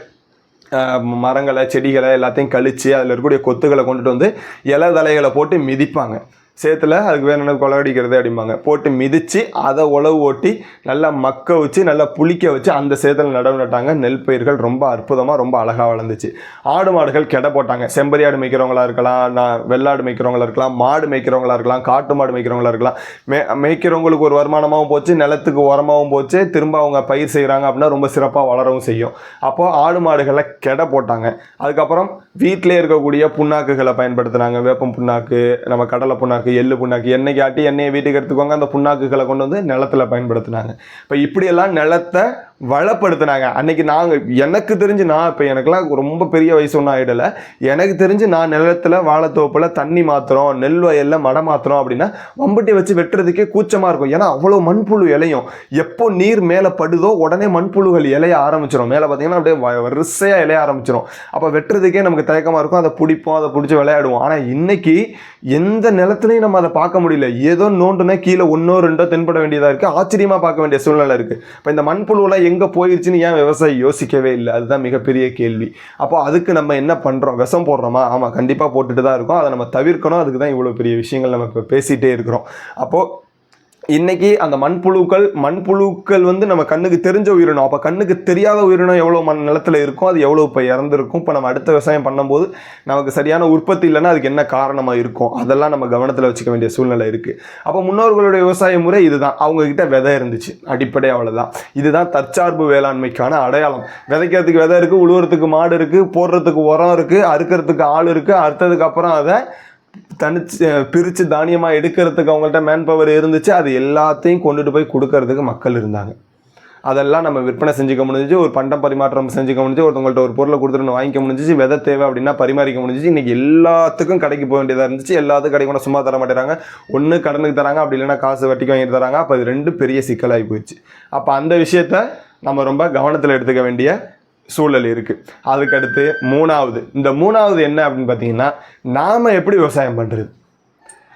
மரங்களை செடிகளை எல்லாத்தையும் கழித்து அதில் இருக்கக்கூடிய கொத்துகளை கொண்டுட்டு வந்து இலை தலைகளை போட்டு மிதிப்பாங்க. சேத்துல அதுக்கு வேறு என்ன கொலவடிக்கிறது அப்படிம்பாங்க போட்டு மிதித்து அதை உழவு ஓட்டி நல்லா மக்க வச்சு நல்லா புளிக்க வச்சு அந்த சேத்துல நடவு நட்டாங்க நெல் பயிர்கள் ரொம்ப அற்புதமாக ரொம்ப அழகாக வளர்ந்துச்சு. ஆடு மாடுகள் கெட போட்டாங்க. செம்பரி ஆடு மேய்க்கிறவங்களா இருக்கலாம் நான் வெள்ளாடு மேய்க்கிறவங்களா இருக்கலாம் மாடு மேய்க்கிறவங்களா இருக்கலாம் காட்டு மாடு மேய்க்கிறவங்களா இருக்கலாம். மே மேய்க்கிறவங்களுக்கு ஒரு வருமானமாகவும் போச்சு நிலத்துக்கு உரமாகவும் போச்சு. திரும்ப அவங்க பயிர் செய்கிறாங்க அப்படின்னா ரொம்ப சிறப்பாக வளரவும் செய்யும். அப்போது ஆடு மாடுகளை கெட போட்டாங்க. அதுக்கப்புறம் வீட்டிலே இருக்கக்கூடிய புண்ணாக்குகளை பயன்படுத்துனாங்க. வேப்பம் புண்ணாக்கு நம்ம கடலை புண்ணாக்கு எள்ளு புண்ணாக்கு எண்ணெய் ஆட்டி எண்ணெயை வீட்டுக்கு எடுத்துக்கோங்க அந்த புண்ணாக்குகளை கொண்டு வந்து நிலத்துல பயன்படுத்தினாங்க. இப்போ இப்படியெல்லாம் நிலத்தை வளப்படுத்தினாங்க. அன்னைக்கு நாங்கள் எனக்கு தெரிஞ்சு நான் இப்போ எனக்குலாம் ரொம்ப பெரிய வயசு ஒன்றும் ஆகிடலை எனக்கு தெரிஞ்சு நான் நிலத்தில் வாழைத்தோப்பில் தண்ணி மாற்றுறோம் நெல் வயலில் மடை மாற்றுறோம் அப்படின்னா வம்பட்டி வச்சு வெட்டுறதுக்கே கூச்சமாக இருக்கும். ஏன்னா அவ்வளோ மண்புழு இலையும். எப்போ நீர் மேலே படுதோ உடனே மண்புழுகள் இலைய ஆரம்பிச்சிடும் மேலே பார்த்தீங்கன்னா அப்படியே வரிசையாக இலைய ஆரம்பிச்சிடும் அப்போ வெட்டுறதுக்கே நமக்கு தயக்கமாக இருக்கும். அதை பிடிப்போம் அதை பிடிச்சி விளையாடுவோம். ஆனால் இன்றைக்கி எந்த நிலத்துலையும் நம்ம அதை பார்க்க முடியல. ஏதோ நோண்டுனா கீழே ஒன்றோ ரெண்டோ தென்பட வேண்டியதாக இருக்குது ஆச்சரியமாக பார்க்க வேண்டிய சூழ்நிலை இருக்குது இப்போ இந்த மண்புழுவெல்லாம் எங்கே போயிருச்சுன்னு ஏன் விவசாயி யோசிக்கவே இல்லை? அதுதான் மிகப்பெரிய கேள்வி. அப்போ அதுக்கு நம்ம என்ன பண்ணுறோம் விஷம் போடுறோமா? ஆமாம் கண்டிப்பாக போட்டுட்டு தான் இருக்கோம். அதை நம்ம தவிர்க்கணும். அதுக்கு தான் இவ்வளோ பெரிய விஷயங்கள் நம்ம இப்போ பேசிகிட்டே இருக்கிறோம். அப்போது இன்னைக்கு அந்த மண்புழுக்கள் மண்புழுக்கள் வந்து நம்ம கண்ணுக்கு தெரிஞ்ச உயிரினம். அப்போ கண்ணுக்கு தெரியாத உயிரினம் எவ்வளோ மண் நிலத்தில் இருக்கும் அது எவ்வளோ இப்போ இறந்துருக்கும். இப்போ நம்ம அடுத்த விவசாயம் பண்ணும்போது நமக்கு சரியான உற்பத்தி இல்லைன்னா அதுக்கு என்ன காரணமாக இருக்கும்? அதெல்லாம் நம்ம கவனத்தில் வச்சுக்க வேண்டிய சூழ்நிலை இருக்குது அப்போ முன்னோர்களுடைய விவசாய முறை இதுதான். அவங்கக்கிட்ட விதை இருந்துச்சு. அடிப்படை அவ்வளோதான் இதுதான் தற்சார்பு வேளாண்மைக்கான அடையாளம். விதைக்கிறதுக்கு விதை இருக்குது உழுவுறதுக்கு மாடு இருக்குது போடுறதுக்கு உரம் இருக்குது அறுக்கிறதுக்கு ஆள் இருக்குது அறுத்ததுக்கு அப்புறம் அதை தனிச்சு பிரித்து தானியமாக எடுக்கிறதுக்கு அவங்கள்ட்ட மேன் பவர் இருந்துச்சு. அது எல்லாத்தையும் கொண்டுட்டு போய் கொடுக்கறதுக்கு மக்கள் இருந்தாங்க. அதெல்லாம் நம்ம விற்பனை செஞ்சுக்க முடிஞ்சிச்சு. ஒரு பண்டம் பரிமாற்றம் செஞ்சுக்க முடிஞ்சு ஒருத்தவங்கள்ட்ட ஒரு பொருளை கொடுத்துட்டு வாங்கிக்க முடிஞ்சிச்சு. விதை தேவை அப்படின்னா பரிமாறிக்க முடிஞ்சிச்சு. இன்னைக்கு எல்லாத்துக்கும் கடைக்கு போக வேண்டியதாக இருந்துச்சு. எல்லாத்துக்கும் கடைக்கு கூட சும்மா தர மாட்டேறாங்க. ஒன்று கடனுக்கு தராங்க. அப்படி இல்லைன்னா காசு வட்டிக்கு வாங்கிட்டு தராங்க. அப்போ இது ரெண்டு பெரிய சிக்கலாகி போயிடுச்சு. அப்போ அந்த விஷயத்த நம்ம ரொம்ப கவனத்தில் எடுத்துக்க வேண்டிய சூழல் இருக்குது அதுக்கடுத்து மூணாவது. இந்த மூணாவது என்ன அப்படின்னு பார்த்தீங்கன்னா நாம் எப்படி விவசாயம் பண்ணுறது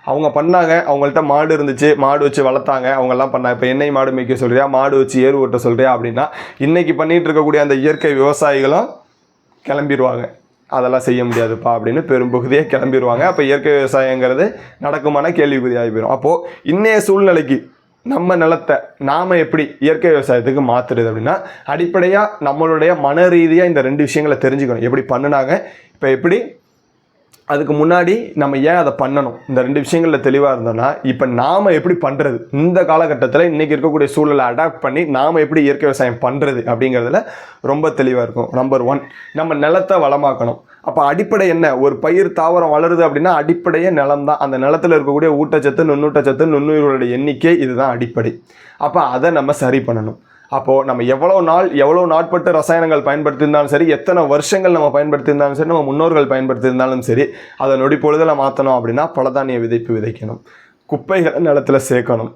அவங்க பண்ணாங்க அவங்கள்ட்ட மாடு இருந்துச்சு மாடு வச்சு வளர்த்தாங்க அவங்கெல்லாம் பண்ணாங்க. இப்போ எண்ணெய் மாடு மேய்க்க சொல்கிறியா மாடு வச்சு ஏறு ஓட்ட சொல்கிறியா அப்படின்னா இன்றைக்கி பண்ணிகிட்டு இருக்கக்கூடிய அந்த இயற்கை விவசாயிகளும் கிளம்பிடுவாங்க அதெல்லாம் செய்ய முடியாதுப்பா அப்படின்னு பெரும்பகுதியாக கிளம்பிடுவாங்க அப்போ இயற்கை விவசாயங்கிறது நடக்குமான கேள்விக்குறியாகி போயிடும் அப்போது இன்றைய சூழ்நிலைக்கு நம்ம நிலத்தை நாம் எப்படி இயற்கை விவசாயத்துக்கு மாற்றுறது அப்படின்னா அடிப்படையாக நம்மளுடைய மன ரீதியாக இந்த ரெண்டு விஷயங்களை தெரிஞ்சுக்கணும். எப்படி பண்ணுனாங்க? இப்போ எப்படி அதுக்கு முன்னாடி நம்ம ஏன் அதை பண்ணணும்? இந்த ரெண்டு விஷயங்களில் தெளிவாக இருந்தோம்னா இப்போ நாம் எப்படி பண்ணுறது இந்த காலகட்டத்தில் இன்றைக்கி இருக்கக்கூடிய சூழலை அடாப்ட் பண்ணி நாம் எப்படி இயற்கை விவசாயம் பண்ணுறது அப்படிங்கிறதுல ரொம்ப தெளிவாக இருக்கும். நம்பர் ஒன் நம்ம நிலத்தை வளமாக்கணும். அப்போ அடிப்படை என்ன? ஒரு பயிர் தாவரம் வளருது அப்படின்னா அடிப்படையே நிலம் தான். அந்த நிலத்தில் இருக்கக்கூடிய ஊட்டச்சத்து நுண்ணூட்டச்சத்து நுண்ணுயிர்களோட எண்ணிக்கை இதுதான் அடிப்படை. அப்போ அதை நம்ம சரி பண்ணணும். அப்போது நம்ம எவ்வளோ நாள் எவ்வளோ நாட்பட்டு ரசாயனங்கள் பயன்படுத்தியிருந்தாலும் சரி எத்தனை வருஷங்கள் நம்ம பயன்படுத்தியிருந்தாலும் சரி நம்ம முன்னோர்கள் பயன்படுத்தியிருந்தாலும் சரி அதை நொடி பொழுதில் மாற்றணும் அப்படின்னா பலதானிய விதைப்பு விதைக்கணும். குப்பைகளை நிலத்தில் சேர்க்கணும்.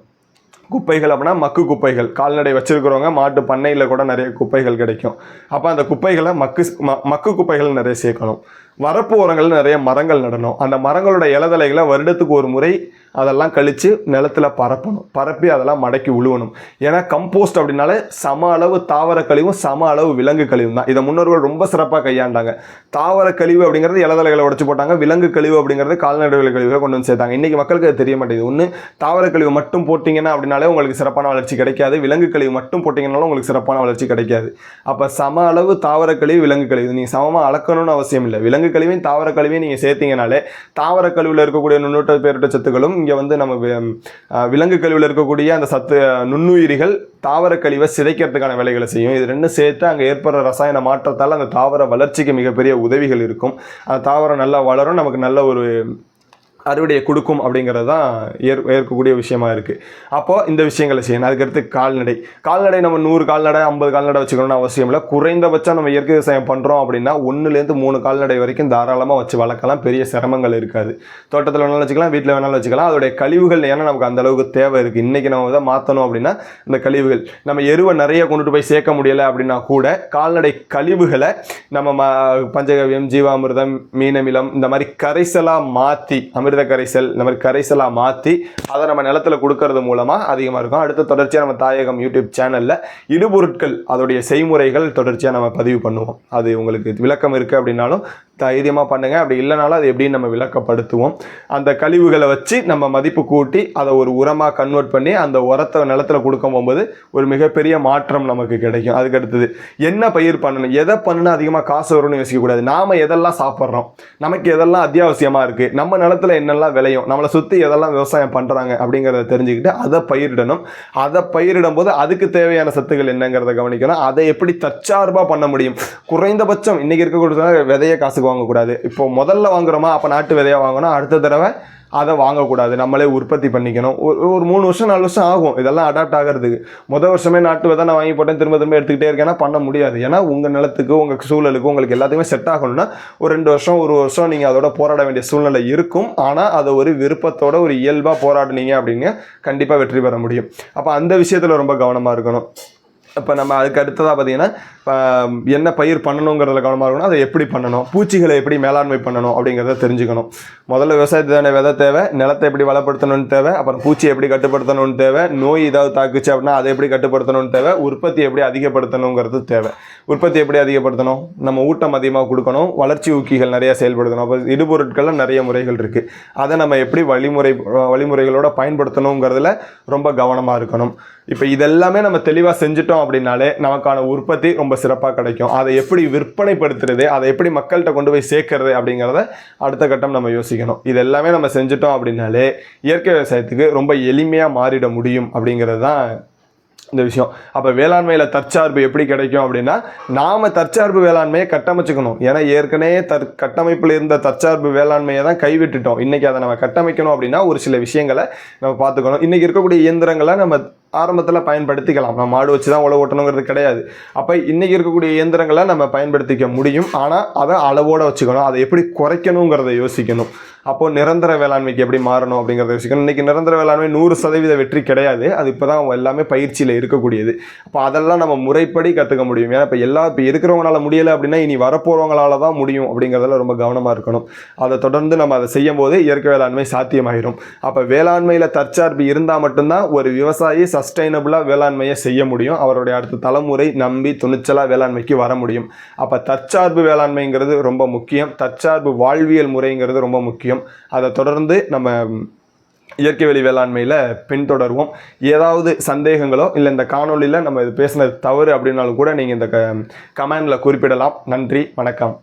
குப்பைகள் அப்படின்னா மக்கு குப்பைகள். கால்நடை வச்சுருக்கிறவங்க மாட்டு பண்ணையில் கூட நிறைய குப்பைகள் கிடைக்கும். அப்போ அந்த குப்பைகளை மக்கு ம- மக்கு குப்பைகள் நிறைய சேர்க்கணும். வரப்பு உரங்கள் நிறைய மரங்கள் நடணும். அந்த மரங்களோட இலதலைகளை வருடத்துக்கு ஒரு முறை அதெல்லாம் கழித்து நிலத்துல பரப்பணும். பரப்பி அதெல்லாம் மடக்கி உழுவணும். ஏன்னா கம்போஸ்ட் அப்படின்னாலே சம அளவு தாவர கழிவும் சம அளவு விலங்கு கழிவும் தான் இதை முன்னோர்கள் ரொம்ப சிறப்பாக கையாண்டாங்க. தாவர கழிவு அப்படிங்கிறது இலதலைகளை உடச்சு போட்டாங்க. விலங்கு கழிவு அப்படிங்கிறது கால்நடை கழிவுகளை கொண்டு வந்து சேர்த்தாங்க. இன்றைக்கி மக்களுக்கு அது தெரிய மாட்டேங்குது. ஒன்று தாவர கழிவு மட்டும் போட்டிங்கன்னா அப்படின்னாலே உங்களுக்கு சிறப்பான வளர்ச்சி கிடைக்காது. விலங்கு கழிவு மட்டும் போட்டிங்கனாலும் உங்களுக்கு சிறப்பான வளர்ச்சி கிடைக்காது. அப்போ சம அளவு தாவர கழிவு விலங்கு கழிவு நீங்கள் சமமாக அளக்கணும்னு அவசியம் இல்லை. விலங்கு கழிவையும் தாவர கழிவையும் நீங்கள் சேர்த்தீங்கனாலே தாவர கழிவில் இருக்கக்கூடிய நுண்ணூட்ட பேரிட்ட சத்துக்களும் இங்கே வந்து நம்ம விலங்கு கழிவில் இருக்கக்கூடிய அந்த சத்து நுண்ணுயிரிகள் தாவர கழிவை சிதைக்கிறதுக்கான வேலைகளை செய்யும். இது ரெண்டும் சேர்த்து அங்கே ஏற்படுற ரசாயன மாற்றத்தால் அந்த தாவர வளர்ச்சிக்கு மிகப்பெரிய உதவிகள் இருக்கும். அந்த தாவரம் நல்லா வளரும். நமக்கு நல்ல ஒரு அறுவடையை கொடுக்கும் அப்படிங்கிறது தான் ஏற் ஏற்கக்கூடிய விஷயமா இருக்குது அப்போது இந்த விஷயங்களை செய்யணும். அதுக்கடுத்து கால்நடை. கால்நடை நம்ம நூறு கால்நடை ஐம்பது கால்நடை வச்சுக்கணும்னு அவசியம் இல்லை. குறைந்தபட்சம் நம்ம இயற்கை விவசாயம் பண்ணுறோம் அப்படின்னா ஒன்றுலேருந்து மூணு கால்நடை வரைக்கும் தாராளமாக வச்சு வளர்க்கலாம். பெரிய சிரமங்கள் இருக்காது. தோட்டத்தில் வேணாலும் வச்சுக்கலாம் வீட்டில் வேணாலும் வச்சுக்கலாம். அதோடைய கழிவுகள் ஏன்னா நமக்கு அந்த அளவுக்கு தேவை இருக்குது இன்றைக்கி நம்ம இதை மாற்றணும் அப்படின்னா இந்த கழிவுகள். நம்ம எருவை நிறைய கொண்டுட்டு போய் சேர்க்க முடியலை அப்படின்னா கூட கால்நடை கழிவுகளை நம்ம ம பஞ்சகவியம் ஜீவாமிர்தம் மீனமிலம் இந்த மாதிரி கரைசலாக மாற்றி அமிர்த கரைசல் இந்த மாதிரி கரைசலாக மாற்றி அதை நம்ம நிலத்துல கொடுக்கறது மூலமாக அதிகமாக இருக்கும். அடுத்த தொடர்ச்சியாக நம்ம தாயகம் யூடியூப் சேனலில் இடுபொருட்கள் அதோடைய செய்முறைகள் தொடர்ச்சியாக நம்ம பதிவு பண்ணுவோம். அது உங்களுக்கு விளக்கம் இருக்குது அப்படின்னாலும் தைரியமாக பண்ணுங்கள் அப்படி இல்லைனாலும் அது எப்படின்னு நம்ம விளக்கப்படுத்துவோம். அந்த கழிவுகளை வச்சு நம்ம மதிப்பு கூட்டி அதை ஒரு உரமாக கன்வெர்ட் பண்ணி அந்த உரத்தை நிலத்துல கொடுக்கும் போகும்போது ஒரு மிகப்பெரிய மாற்றம் நமக்கு கிடைக்கும். அதுக்கு அடுத்தது என்ன பயிர் பண்ணணும்? எதை பண்ணுனா அதிகமாக காசு வரும்னு யோசிக்கக்கூடாது. நாம் எதெல்லாம் சாப்பிட்றோம்? நமக்கு எதெல்லாம் அத்தியாவசியமாக இருக்குது நம்ம நிலத்துல என்னெல்லாம் விளையும்? நம்மளை சுற்றி எதெல்லாம் விவசாயம் பண்ணுறாங்க அப்படிங்கிறத தெரிஞ்சுக்கிட்டு அதை பயிரிடணும். அதை பயிரிடும் போது அதுக்கு தேவையான சத்துக்கள் என்னங்கிறத கவனிக்கணும். அதை எப்படி தற்சார்பாக பண்ண முடியும்? குறைந்தபட்சம் இன்னைக்கு இருக்கக்கூடிய விதையை காசு வாங்கக்கூடாது. இப்போ முதல்ல வாங்குறோமா அப்போ நாட்டு விதையாக வாங்கணும் அடுத்த தடவை அதை வாங்கக்கூடாது. நம்மளே உற்பத்தி பண்ணிக்கணும். ஒரு ஒரு மூணு வருஷம் நாலு வருஷம் ஆகும். இதெல்லாம் அடாப்ட் ஆகிறதுக்கு. முதல் வருஷமே நாட்டு விதை நான் வாங்கி போட்டேன் திரும்ப திரும்ப எடுத்துக்கிட்டே இருக்கேன்னா பண்ண முடியாது. ஏன்னா உங்கள் நிலத்துக்கு உங்கள் சூழலுக்கு உங்களுக்கு எல்லாத்துக்குமே செட் ஆகணும்னா ஒரு ரெண்டு வருஷம் ஒரு வருஷம் நீங்கள் அதோட போராட வேண்டிய சூழ்நிலை இருக்கும். ஆனால் அதை ஒரு விருப்பத்தோட ஒரு இயல்பாக போராடினீங்க அப்படிங்க கண்டிப்பாக வெற்றி பெற முடியும். அப்போ அந்த விஷயத்தில் ரொம்ப கவனமாக இருக்கணும். இப்போ நம்ம அதுக்கு அடுத்ததாக பார்த்தீங்கன்னா என்ன பயிர் பண்ணணுங்கிறதுல கவனமாக இருக்கணும். அதை எப்படி பண்ணணும்? பூச்சிகளை எப்படி மேலாண்மை பண்ணணும் அப்படிங்கிறத தெரிஞ்சுக்கணும். முதல்ல விவசாயத்துக்கான விதை தேவை நிலத்தை எப்படி வளப்படுத்தணும்னு தேவை அப்புறம் பூச்சி எப்படி கட்டுப்படுத்தணும்னு தேவை நோய் ஏதாவது தாக்குச்சு அப்படின்னா அதை எப்படி கட்டுப்படுத்தணும்னு தேவை உற்பத்தி எப்படி அதிகப்படுத்தணுங்கிறது தேவை. உற்பத்தி எப்படி அதிகப்படுத்தணும்? நம்ம ஊட்டம் அதிகமாக கொடுக்கணும் வளர்ச்சி ஊக்கிகள் நிறையா செயல்படுத்தணும். அப்போ இடுபொருட்களில் நிறைய முறைகள் இருக்குது அதை நம்ம எப்படி வழிமுறை வழிமுறைகளோட பயன்படுத்தணுங்கிறதுல ரொம்ப கவனமாக இருக்கணும். இப்போ இதெல்லாமே நம்ம தெளிவாக செஞ்சுட்டோம் அப்படின்னாலே நமக்கான உற்பத்தி ரொம்ப சிறப்பாக கிடைக்கும். அதை எப்படி விற்பனைப்படுத்துறது அதை எப்படி மக்கள்கிட்ட கொண்டு போய் சேர்க்கறது அப்படிங்கிறத அடுத்த கட்டம் நம்ம யோசிக்கணும். இது எல்லாமே நம்ம செஞ்சுட்டோம் அப்படின்னாலே இயற்கை விவசாயத்துக்கு ரொம்ப எளிமையாக மாறிட முடியும் அப்படிங்கிறது தான் இந்த விஷயம். அப்போ வேளாண்மையில் தற்சார்பு எப்படி கிடைக்கும் அப்படின்னா நாம் தற்சார்பு வேளாண்மையை கட்டமைச்சுக்கணும். ஏன்னா ஏற்கனவே தற் கட்டமைப்பில் இருந்த தற்சார்பு வேளாண்மையை தான் கைவிட்டுட்டோம். இன்னைக்கு அதை நம்ம கட்டமைக்கணும் அப்படின்னா ஒரு சில விஷயங்களை நம்ம பார்த்துக்கணும். இன்னைக்கு இருக்கக்கூடிய இயந்திரங்களை நம்ம ஆரம்பத்தில் பயன்படுத்திக்கலாம். நம்ம மாடு வச்சு தான் உழவு ஓட்டணுங்கிறது கிடையாது. அப்போ இன்றைக்கி இருக்கக்கூடிய இயந்திரங்களை நம்ம பயன்படுத்திக்க முடியும். ஆனால் அதை அளவோட வச்சுக்கணும். அதை எப்படி குறைக்கணுங்கிறத யோசிக்கணும். அப்போது நிரந்தர வேளாண்மைக்கு எப்படி மாறணும் அப்படிங்கிறத யோசிக்கணும். இன்றைக்கி நிரந்தர வேளாண்மை நூறு சதவீத வெற்றி கிடையாது. அது இப்போ தான் எல்லாமே பயிற்சியில் இருக்கக்கூடியது. அப்போ அதெல்லாம் நம்ம முறைப்படி கற்றுக்க முடியும். ஏன்னா இப்போ எல்லா இப்போ இருக்கிறவங்களால முடியலை அப்படின்னா இனி வரப்போகிறவங்களால தான் முடியும் அப்படிங்கிறதுல ரொம்ப கவனமாக இருக்கணும். அதை தொடர்ந்து நம்ம அதை செய்யும் போது இயற்கை வேளாண்மை சாத்தியமாயிரும். அப்போ வேளாண்மையில் தற்சார்பு இருந்தால் மட்டும்தான் ஒரு விவசாயி சஸ்டைனபுளாக வேளாண்மையை செய்ய முடியும். அவருடைய அடுத்த தலைமுறை நம்பி துணிச்சலாக வேளாண்மைக்கு வர முடியும். அப்போ தற்சார்பு வேளாண்மைங்கிறது ரொம்ப முக்கியம். தற்சார்பு வாழ்வியல் முறைங்கிறது ரொம்ப முக்கியம். அதை தொடர்ந்து நம்ம இயற்கை வெளி வேளாண்மையில் பின்தொடர்வோம். ஏதாவது சந்தேகங்களோ இல்லை இந்த காணொளியில் நம்ம இது பேசினது தவறு அப்படின்னாலும் கூட நீங்கள் இந்த க கமெண்டில் குறிப்பிடலாம். நன்றி வணக்கம்.